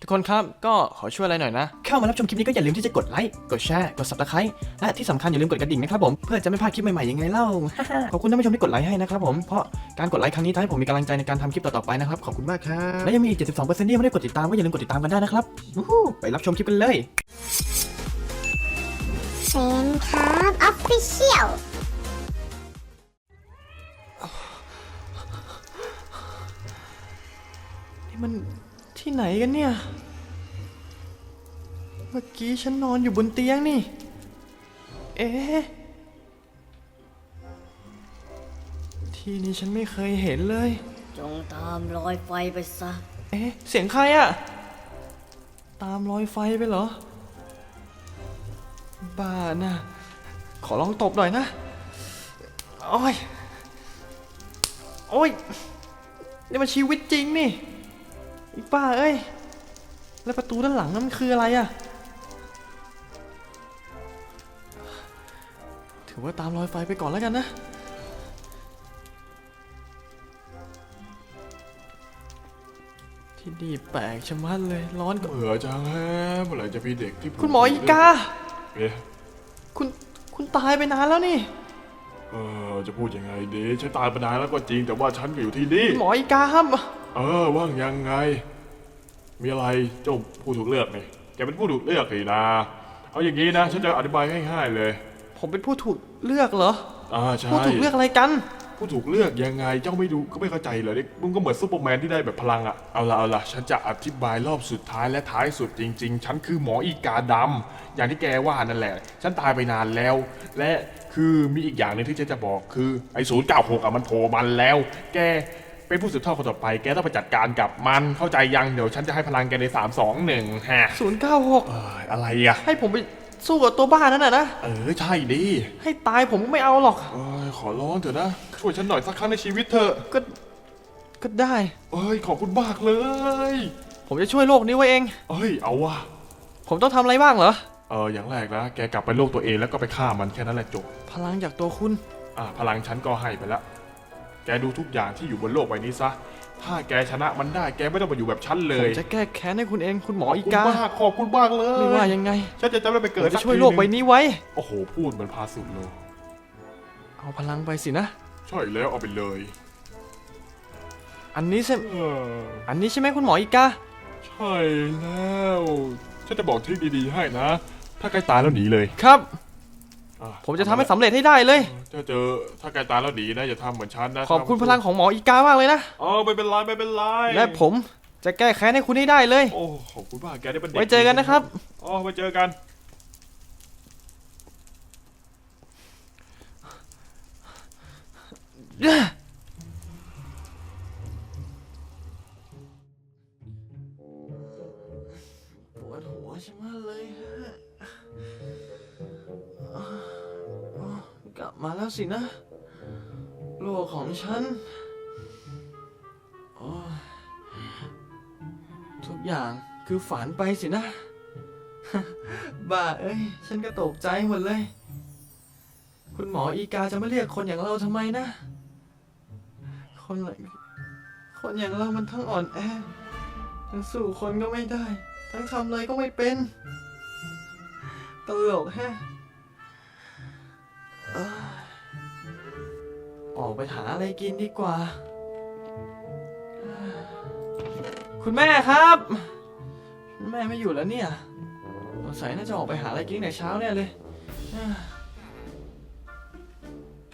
ทุกคนครับก็ขอช่วยอะไรหน่อยนะ เข้ามารับชมคลิปนี้ก็อย่าลืมที่จะกดไลค์กดแชร์กด subscribe และที่สำคัญอย่าลืมกดกระดิ่งนะครับผมเพื่อจะไม่พลาดคลิปใหม่ๆยังไงเล่า ขอบคุณท่านผู้ชมที่กดไลค์ให้นะครับผมเพราะการกดไลค์ครั้งนี้ทำให้ผมมีกำลังใจในการทำคลิปต่อๆไปนะครับขอบคุณมากครับและยังมีอีก 72%ที่ยังไม่ได้กดติดตามก็อย่าลืมกดติดตามกันได้นะครับวู้ฮู้ไปรับชมคลิปกันเลยเซนครับออฟฟิเชียลนี่มัน ที่ไหนกันเนี่ย เมื่อกี้ฉันนอนอยู่บนเตียงนี่ เอ๊ะ ที่นี้ฉันไม่เคยเห็นเลย จงตามรอยไฟไปซะ เอ๊ะ เสียงใครอะตามรอยไฟไปเหรอ บ้าน่ะ ขอลองตบหน่อยนะ โอ้ย โอ้ย นี่มันชีวิตจริงนี่ อีป้าเอ้ย แล้วประตูด้านหลังนั่นมันคืออะไรอะถือว่าตามรอยไฟไปก่อนแล้วกันนะ ที่นี่แปลกชะมัดเลยร้อนกว่าเบื่อจังแฮะเมื่อไหร่จะมีเด็กที่คุณหมออีกา เอ๊ะคุณคุณตายไปนานแล้วนี่ เออจะพูดยังไงดีฉันตายไปนานแล้วก็จริง แต่ว่าฉันก็อยู่ที่นี่หมออีกาครับ เออว่างยังไง มีอะไรเจ้าผู้ถูกเลือกนี่แกเป็นผู้ถูกเลือกนี่นะเอาอย่างนี้นะฉันจะอธิบายง่ายๆเลย ผมเป็นผู้ถูกเลือกเหรออ่าใช่ผู้ถูกเลือกอะไรกัน ผู้ถูกเลือกยังไงเจ้าไม่ดูก็ไม่เข้าใจเหรอนี่มึงก็เหมือนซูเปอร์แมนที่ได้แบบพลังอะเอาละเอาละฉันจะอธิบายรอบสุดท้ายและท้ายสุดจริง ๆ ฉันคือหมออีกาดำอย่างที่แกว่านั่นแหละ ฉันตายไปนานแล้ว และคือมีอีกอย่างหนึงที่ฉันจะบอกคือไอ้ศูนย์เก้าหกอะมันโผล่มันแล้ว แก เป็นผู้สืบทอดคนต่อไป แกต้องไปจัดการกับมันเข้าใจยังเดี๋ยวฉันจะให้พลังแกในสามสองหนึ่งฮะ096เอยอะไรอะให้ผมไปสู้กับตัวบ้านั่นน่ะนะ เออใช่ดิให้ตายผมก็ไม่เอาหรอก เอยขอร้องเถอะนะ ช่วยฉันหน่อยสักครั้งในชีวิตเถอะก็ ก็ได้ เอ้ยขอบคุณมากเลย ผมจะช่วยโลกนี้ไว้เอง เอ้ยเอาว่ะผมต้องทำอะไรบ้างเหรอ เอออย่างแรกนะแกกลับไปโลกตัวเองแล้วก็ไปฆ่ามันแค่นั้นแหละจบ พลังจากตัวคุณ อ่าพลังฉันก็ให้ไปแล้ว แกดูทุกอย่างที่อยู่บนโลกใบนี้ซะ ถ้าแกชนะมันได้แกไม่ต้องมาอยู่แบบฉันเลผมยจะแก้แค้นให้คุณเองคุณหมอขอบอีคุณกามากขอบคุณมากเลยไม่ว่ายังไงฉันจะจำได้ไปผเกิมดจะสักช่วยทีโลกใบหงนี้ไว้ โอ้โหพูดเหมือนพาสุดเลย เอาพลังไปสินะ ใช่แล้วเอาไปเลย อันนี้ใช่เอออันนี้ใช่ไหมคุณหมออีกา ใช่แล้ว ฉันจะบอกทริคดีๆให้นะ ถ้าใกล้ตายแล้วหนีเลย ครับ อ่ผมจะทำให้สำเร็จให้ได้เลยถ้าเจอถ้าใกล้ตายแล้วหนีนะอย่าทำเหมือนฉันนะขอบคุณพลังของหมออีกามากเลยนะ เออไม่เป็นไรไม่เป็นไรและผมจะแก้แค้นให้คุณให้ได้เลย โอ้ขอบคุณมากแกได้เป็นเด็กไว้เจอกันนะครับ อ๋อไว้เจอกันป มาแล้วสินะ โลกของฉัน ทุกอย่างคือฝันไปสินะ บ้าเอ้ย ฉันก็ตกใจหมดเลย คุณหมออีกาจะไมาเรียกคนอย่างเราทำไมนะ คนไคนอย่างเรามันทั้งอ่อนแอ ทั้งสู้คนก็ไม่ได้ ทั้งทำอะไรก็ไม่เป็น ตลกแฮะ เอ้ยออกไปหาอะไรกินดีกว่า คุณแม่ครับคุณแม่ไม่อยู่แล้วเนี่ยสงสัยน่าจะออกไปหาอะไรกินแต่เช้าเนี่ยเลย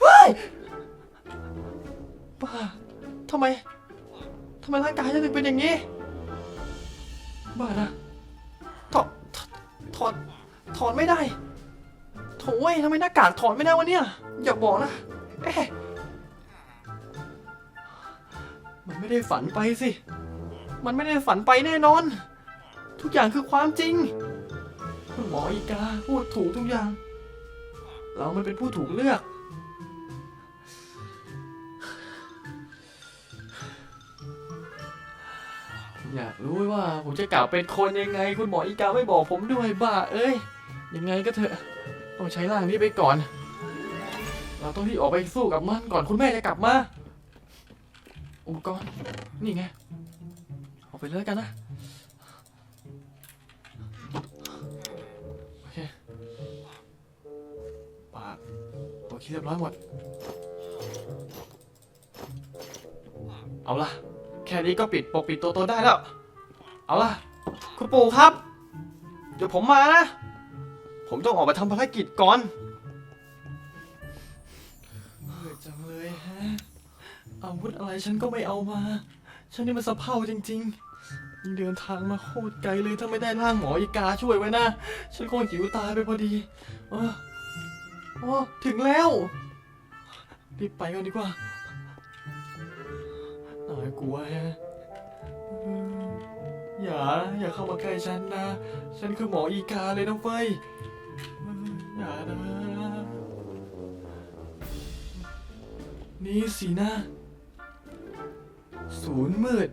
เฮ้ยป้าทำไมทำไมร่างกายฉันถึงเป็นอย่างนี้ บ้านะถอดถอดถอดไม่ได้ โถ่เว้ยทำไมหน้ากากถอดไม่ได้วะเนี่ย อย่าบอกนะ เอ๊ะ มันไม่ได้ฝันไปสิ มันไม่ได้ฝันไปแน่นอน ทุกอย่างคือความจริง คุณหมออีกาพูดถูกทุกอย่าง เรามันเป็นผู้ถูกเลือกอยากรู้ว่าผมจะกลับเป็นคนยังไง คุณหมออีกาไม่บอกผมด้วยบ้า เอ้ย ยังไงก็เถอะ ต้องใช้ร่างนี้ไปก่อน เราต้องรีบออกไปสู้กับมันก่อนคุณแม่จะกลับมา อุปกรณ์นี่ไง ออกไปเลยกันนะ โอเค ปากโอเคเรียบร้อยหมด เอาละแค่นี้ก็ปิดปกปิดตัวตนได้แล้ว เอาละคุณปู่ครับ เดี๋ยวผมมานะ ผมต้องออกไปทำภารกิจก่อนเหนื่อยจังเลยฮะ อาวุธอะไรฉันก็ไม่เอามา ฉันนี่มันสะเพร่าจริงๆยิ่งเดินทางมาโคตรไกลเลยถ้าไม่ได้ร่างหมออีกาช่วยไว้นะ ฉันคงหิวตายไปพอดีเออโอ้ถึงแล้ว รีบไปกันดีกว่าน่ากลัวแฮะอย่า อย่าเข้ามาใกล้ฉันนะ ฉันคือหมออีกาเลยนะเฟ้ยานะ นี่สินะ ศูนย์มืด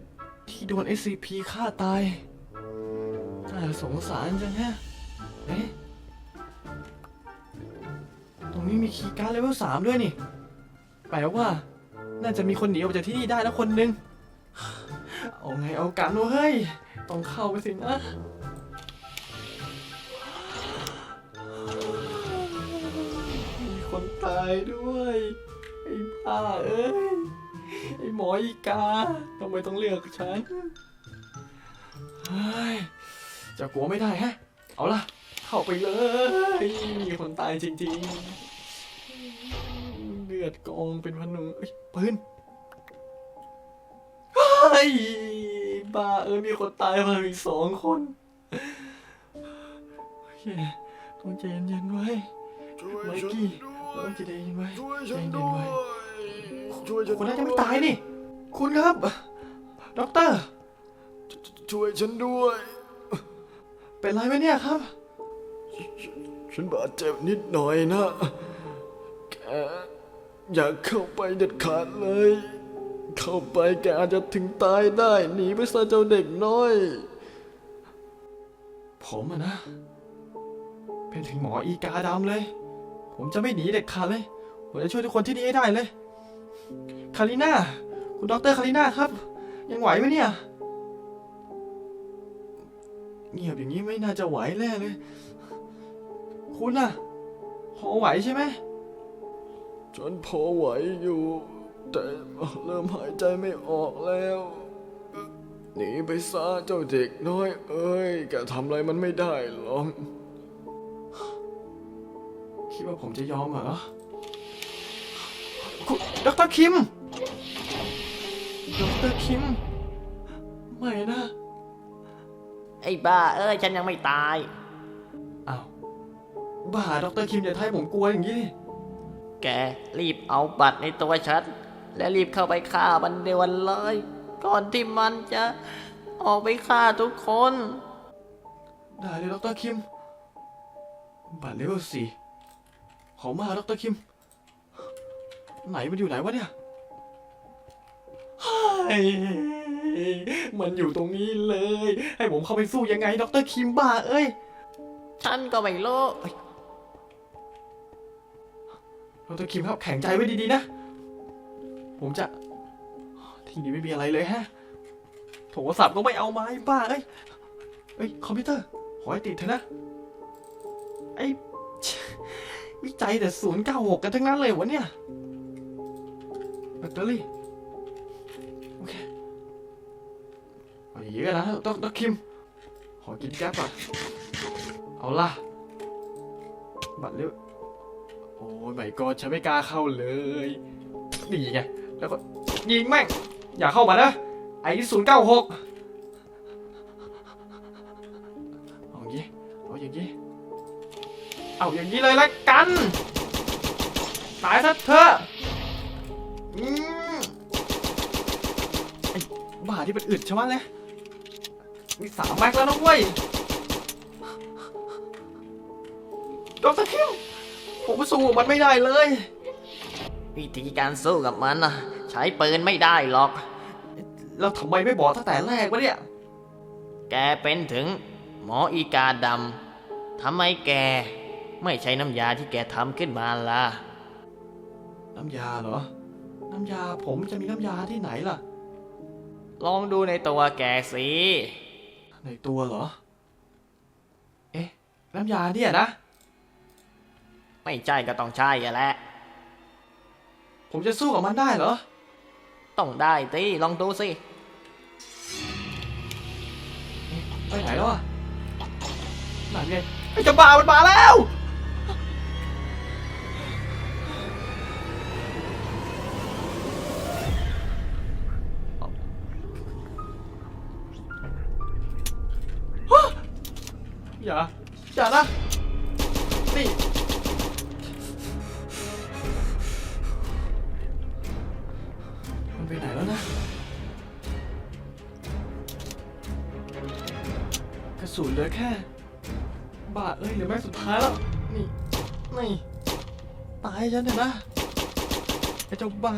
ที่โดน SCP ฆ่าตาย น่าสงสารจังฮะ เอ๊ะ ตรงนี้มีคีย์การ์ดเลเวลสามด้วยนี่ แปลว่า น่าจะมีคนหนีออกจากที่นี่ได้แล้วคนหนึ่งเอาไงเอากันวะเฮ้ย ต้องเข้าไปสินะ ตายด้วยไอ้บ้าเอ้ยไอ้หมออีกาทำไมต้องเลือกฉันเฮ้ยจะกลัวไม่ได้แฮะ เอาล่ะ เข้าไปเลยมีคนตายจริงๆ เลือดกองเป็นพันหนึ่งเอ้ยปืนเฮ้ยบ้าเอ้ยมีคนตายมาอีกสองคนโอเคต้องใจเย็นๆไว้ช่วยไมฉันกี้ด้เรา วยต้องใจเย็นๆไว้ช่วยใจฉันเย็ด้นๆวไว้ยช่วยฉันคนนั้นยังไม่ตายนี่ คุณครับด็อกเตอร์ช่วยฉันด้วย เป็นไรไหมเนี่ยครับ ฉันบาดเจ็บนิดหน่อยนะแกอย่าเข้าไปเด็ดขาดเลย เข้าไปแกอาจจะถึงตายได้หนีไปซะเจ้าเด็กน้อย ผมอะนะ เป็นถึงหมออีกาดำเลย ผมจะไม่หนีเด็ดขาดเลย ผมจะช่วยทุกคนที่นี่ให้ได้เลย คาริน่า คุณด็อกเตอร์คาริน่าครับ ยังไหวไหมเนี่ย เงียบอย่างนี้ไม่น่าจะไหวแน่เลย คุณน่ะ พอไหวใช่ไหมฉันพอไหวอยู่ แต่เริ่มหายใจไม่ออกแล้ว หนีไปซะเจ้าเด็กน้อย เอ้ย แกทำอะไรมันไม่ได้หรอก คิดว่าผมจะยอมเหรอคุณดรคิม ดรคิม ไม่นะ ไอ้บ้า เอ้ย ฉันยังไม่ตาย อ้าว บ้า ดรคิมอย่าทำให้ผมกลัวอย่างนี้ดิแก รีบเอาบัตรในตัวฉัน และรีบเข้าไปฆ่ามันเดวันเลย ก่อนที่มันจะออกไปฆ่าทุกคน ได้เลยดรคิม บัตรเลเวลสี่ข อมาดรคิม ไหนมันอยู่ไหนวะเนี่ยเฮ้ยมันอยู่ตรงนี้เลย ให้ผมเข้าไปสู้ยังไงดรคิมบ้าเอ้ย ฉันก็ไม่รู้ดรคิมครับแข็งใจไว้ดีๆนะ ผมจะ ที่นี่ไม่มีอะไรเลยฮะ โทรศัพท์ก็ไม่เอามาไอ้บ้าเอ้ย เอ้ย คอมพิวเตอร์ ขอให้ติดเถอะนะ ไอ้ วิจัยแต่ศูนย์เก้าหกกันทั้งนั้นเลยวะเนี่ยแบตเตอรี่โอเคเอาอย่างนี้กันนะต้องต้องคิม ขอกินแก๊ปก่อนเอาล่ะ บัตรเร็วโอ้ยไม่กอดฉันไม่กล้าเข้าเลยนี่ไง แล้วก็ยิงแม่ง อย่าเข้ามานะ ไอ้ศูนย์เก้าหกเอาอย่างนี้ เอาอย่างนี้ เอาอย่างนี้เลยละกัน ตายซะเถอะอืมไอ้บ้าที่เป็นอึดใช่ไหมเลยมีสามแม็กแล้วนะเว้ยดรคิวผมสู้มันไม่ได้เลย วิธีการสู้กับมันนะใช้ปืนไม่ได้หรอก แล้วทำไมไม่บอกตั้งแต่แรกวะเนี่ย แกเป็นถึงหมออีกาดำทำไมแก ไม่ใช้น้ำยาที่แกทำขึ้นมาล่ะ น้ำยาเหรอ น้ำยาผมจะมีน้ำยาที่ไหนล่ะ ลองดูในตัวแกสิ ในตัวเหรอ เอ๊ะ น้ำยาเนี่ยนะ ไม่ใช่ก็ต้องใช่อะแหละ ผมจะสู้กับมันได้เหรอ ต้องได้สิลองดูสิไปไหนแล้วอะนั่นไงไอ้เจะบ้ามันมาแล้ว อย่า อย่านะ นี่ มันไปไหนแล้วนะ กระสุนเหลือแค่ บาทเอ้ยเหลือแม็กสุดท้ายแล้ว นี่ นี่ ตายฉันเถอะนะ ไอ้เจ้าบ้า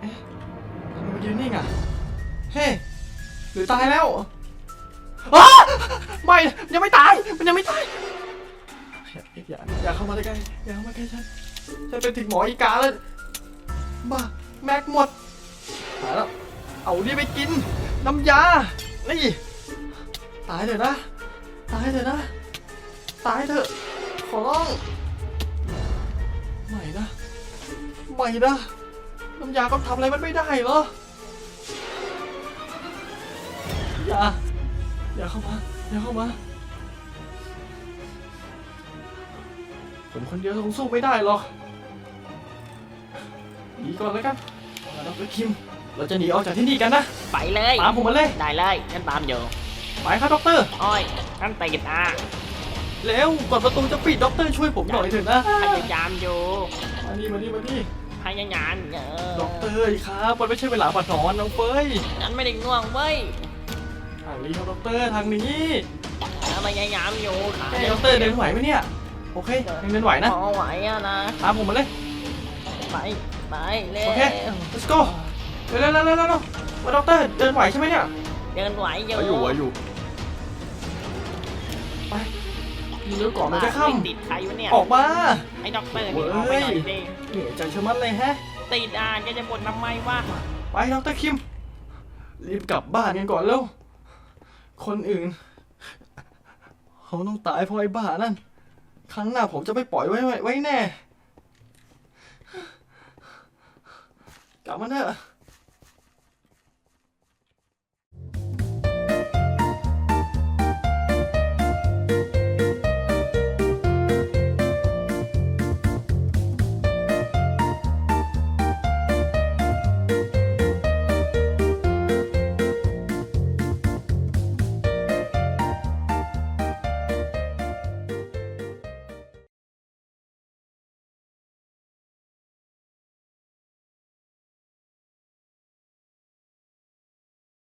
เอ๊ะทำไมมันยืนนิ่งอะ เฮ้ หรือตายแล้ว อ้าไม่ยังไม่ตายมันยังไม่ตายอย่าอย่าเข้ามาใกล้ๆอย่าเข้ามาใกล้ฉันฉันเป็นถึงหมออีกาแล้วบ้าแม็กหมดตายแล้วเอานี่ไปกินน้ำยานี่ตายเถอะนะ ตายเถอะนะ ตายเถอะ ขอร้องไม่นะไม่นะน้ำยาก็ทำอะไรมันไม่ได้เหรอ อย่าเข้ามา อย่าเข้ามา ผมคนเดียวคงสู้ไม่ได้หรอกหนีก่อนแล้วกันมาดรคิม เราจะหนีออกจากที่นี่กันนะ ไปเลยตามผมมาเลย ได้เลยฉันตามอยู่ไปครับด็อกเตอร์ อ้อยฉันติดอะเร็วก่อนประตูจะปิดด็อกเตอร์ช่วยผมหน่อยเถอะนะพยายามอยู่มานี่มานี่มานี่พยายามเออด็อกเตอร์ครับมันไม่ใช่เวลาปัดนอนน้องเฟยฉันไม่ได้ง่วงเว้ย ทางนี้ครับด็อกเตอร์ทางนี้ฉันพยายามอยู่ขาเอ้ยด็อกเตอร์เดินไหวไหมเนี่ย โอเคยังเดินไหวนะ พอไหวอะนะ ตามผมมาเลย ไป ไปเร็วโอเค let's go เร็วเร็วเร็วเร็วเร็วมาด็อกเตอร์เดินไหวใช่ไหมเนี่ย เดินไหวอยู่ไหวอยู่ไหวอยู่ไปเร็วก่อนมันจะวิ่งค่ำ ติดใครวะเนี่ย ออกมา ไอ้ด็อกเตอร์เว้นี่ยออกไปหน่อยดิเหนื่อยใจชะมัดเลยแฮะ ติดอะแกจะบ่นทำไมวะ ไปดรคิม รีบกลับบ้านกันก่อนเร็ว คนอื่น เขาต้องตายเพราะไอ้บ้านั่น ครั้งหน้าผมจะไม่ปล่อยไว้ไว้ไว้แน่ กลับมาเถอะ